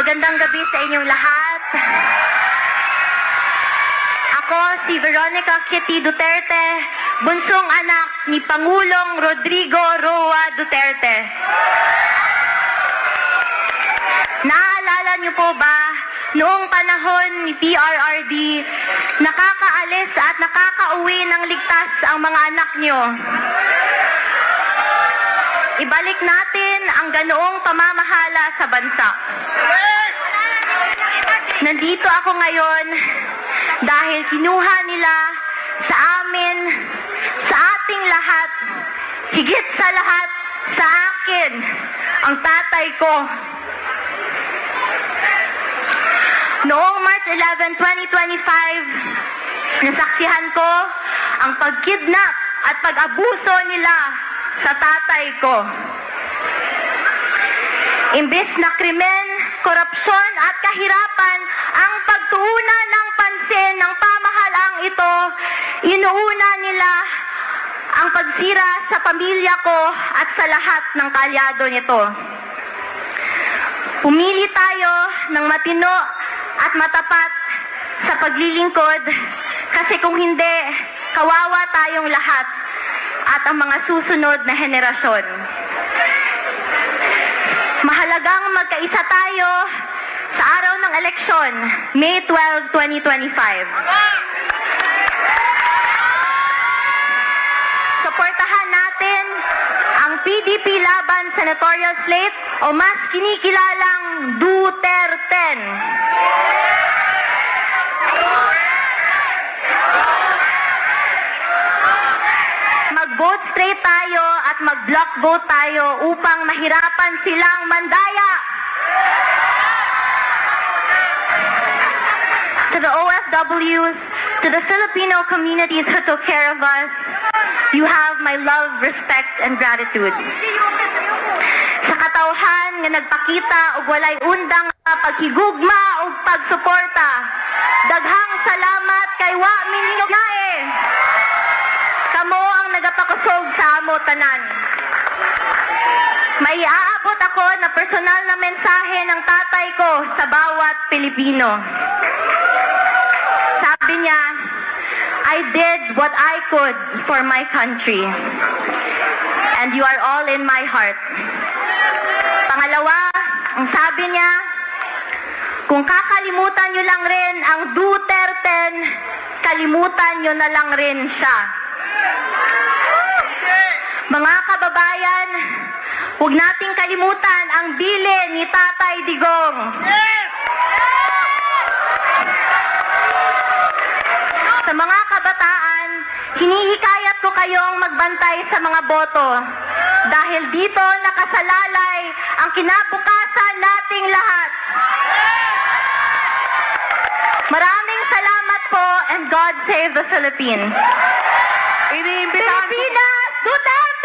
Magandang gabi sa inyong lahat. Ako si Veronica Kitty Duterte, bunsong anak ni Pangulong Rodrigo Roa Duterte. Naalala niyo po ba, noong panahon ni PRRD, nakakaalis at nakakauwi ng ligtas ang mga anak niyo. Ibalik natin ang ganoong pamamahala sa bansa. Nandito ako ngayon dahil kinuha nila sa amin, sa ating lahat, higit sa lahat, sa akin, ang tatay ko. Noong March 11, 2025, nasaksihan ko ang pagkidnap at pag-abuso nila sa tatay ko. Imbes na krimen, korupsyon at kahirapan ang pagtuunan ng pansin ng pamahalaang ito, inuuna nila ang pagsira sa pamilya ko at sa lahat ng kalyado nito. Pumili tayo ng matino at matapat sa paglilingkod kasi kung hindi, kawawa tayong lahat at ang mga susunod na henerasyon. Mahalagang magkaisa tayo sa araw ng eleksyon, May 12, 2025. Suportahan natin ang PDP laban senatorial slate o mas kinikilalang Duterte. Mag-vote straight tayo at mag-block vote tayo upang mahirapan silang mandaya. To the OFWs, to the Filipino communities who took care of us, you have my love, respect, and gratitude. Sa katawhan nga nagpakita og walay undang paghigugma ug pagsuporta. Daghang salamat kay wa minignae. Kamo ang nagapakusog sa amo tanan. May aabot ako na personal na mensahe ng tatay ko sa bawat Pilipino. Sabi niya, I did what I could for my country. And you are all in my heart. Pangalawa, ang sabi niya, kung kakalimutan niyo lang rin ang Duterte, kalimutan niyo na lang rin siya. Mga kababayan, huwag nating kalimutan ang bili ni Tatay Digong. Sa mga kabataan, hinihikayat ko kayong magbantay sa mga boto dahil dito nakasalalay ang kinabukasan nating lahat. Maraming salamat po and God save the Philippines. Iniimbitahan. Pilipinas! Duterte!